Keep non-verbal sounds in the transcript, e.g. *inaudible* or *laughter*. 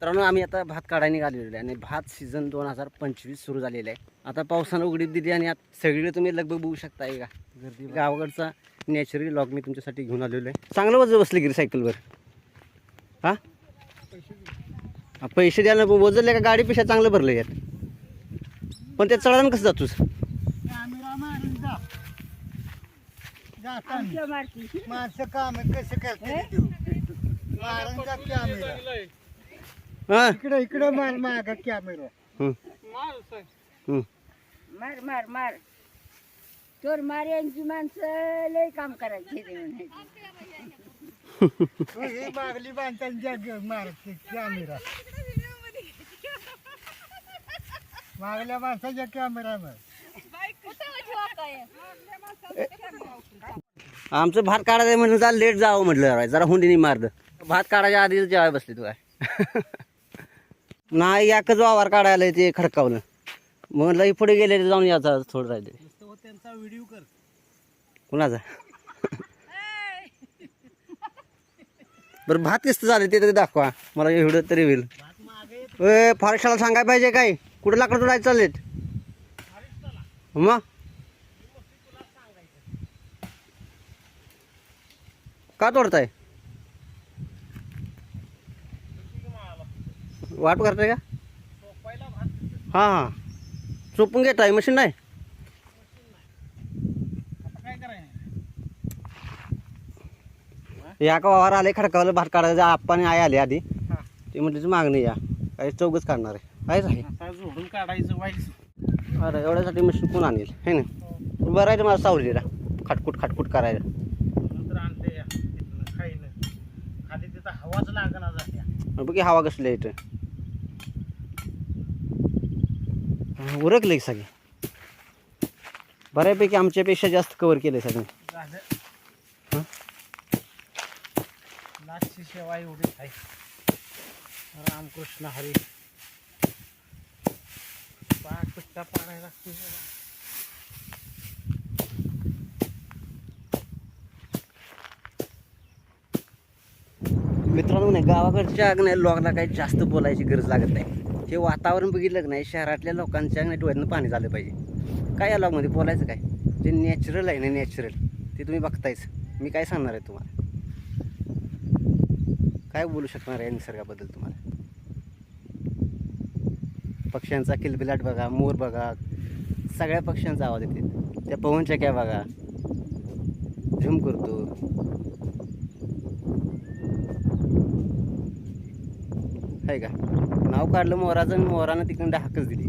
मित्रांनो आम्ही आता भात काढायला निघालेलो आहे आणि भात सीझन दोन हजार पंचवीस सुरू झालेलं आहे. आता पावसानं उघडीप दिली आणि आता सगळीकडे तुम्ही लगभग बघू शकता आहे का? गर्दी गावाकडचा नॅचरली लॉग मी तुमच्यासाठी घेऊन आलेलो आहे. चांगलं वजन बसले गिरी सायकलवर हा? पैसे द्यायला वजनले का? गाडी पेक्षा चांगलं भरलं यात. पण ते चढायला कसं जातोस? कॅमेरा मारून जा जाताना माणसं काम कसं करते हां? इकडे इकडे मार माग कॅमेरा हं. हं. मार मार मार. चोर मार्यांची माणसं लय काम करायची ते म्हणायची *laughs* ही मागली माणसांच्या मारते कॅमेरा मागल्या माणसाच्या कॅमेरावर आमचं भात काढायचं म्हणलं जरा लेट जावं म्हटलं जरा जरा हुंडीने मारलं भात काढायच्या आधी जेवाय बसली तू काय? *laughs* नाही याकच वावर काढायला ते खडकावलं म्हणलं हे पुढे गेले जाऊन याचा थोडं राहिले त्यांचा व्हिडिओ कर. कुणाचा? *laughs* बरं भात किस्त झाले ते तरी दाखवा. मला एवढं तरी होईल. ए फॉरेस्टला सांगायला पाहिजे काय? कुठं लाकडं तोडायचं चाललेत? मग? का तोडताय? वाट करताय का? हां हां. चोपून घेताय मशीन नाही. या का वावर आले खडकावलं भात काढायचं आप्पाने आई आले आधी. ते म्हटलं तुझी मागणी या. काही चौकच काढणार आहे. काहीच आहे काढायचं व्हायचं अरे एवढ्यासाठी मशीन कोण आणेल? हे ना? बरं आहे मला सावलीला. खटकुट खटकुट करायला. खाईनं खाली तिथं हवाच लागणार बघ की हवा कसली आहे इथं हा, उरकलं सगळे. बऱ्यापैकी आमच्यापेक्षा जास्त कवर केलं सगळं. सेवा एवढीच आहे. रामकृष्ण हरी. पाक पिट्टा पाडायला लागतो मित्रांनो नाही गावाकडच्या नाही लॉगला काही जास्त बोलायची गरज लागत नाही. हे वातावरण बघितलं की नाही शहरातल्या लोकांच्या नाही डोळ्यातनं पाणी झालं पाहिजे. काय या लॉगमध्ये बोलायचं काय? जे नॅचरल आहे ना नॅचरल ते तुम्ही बघतायच. मी काय सांगणार आहे तुम्हाला? काय बोलू शकणार आहे निसर्गाबद्दल तुम्हाला? पक्ष्यांचा किलबिलाट बघा मोर बघा सगळ्या पक्ष्यांचा आवाज येते त्या पवनचक्या बघा. झुम करतो. आहे का? नाव काढलं मोराचं आणि मोरानं तिकडं हाकच दिली.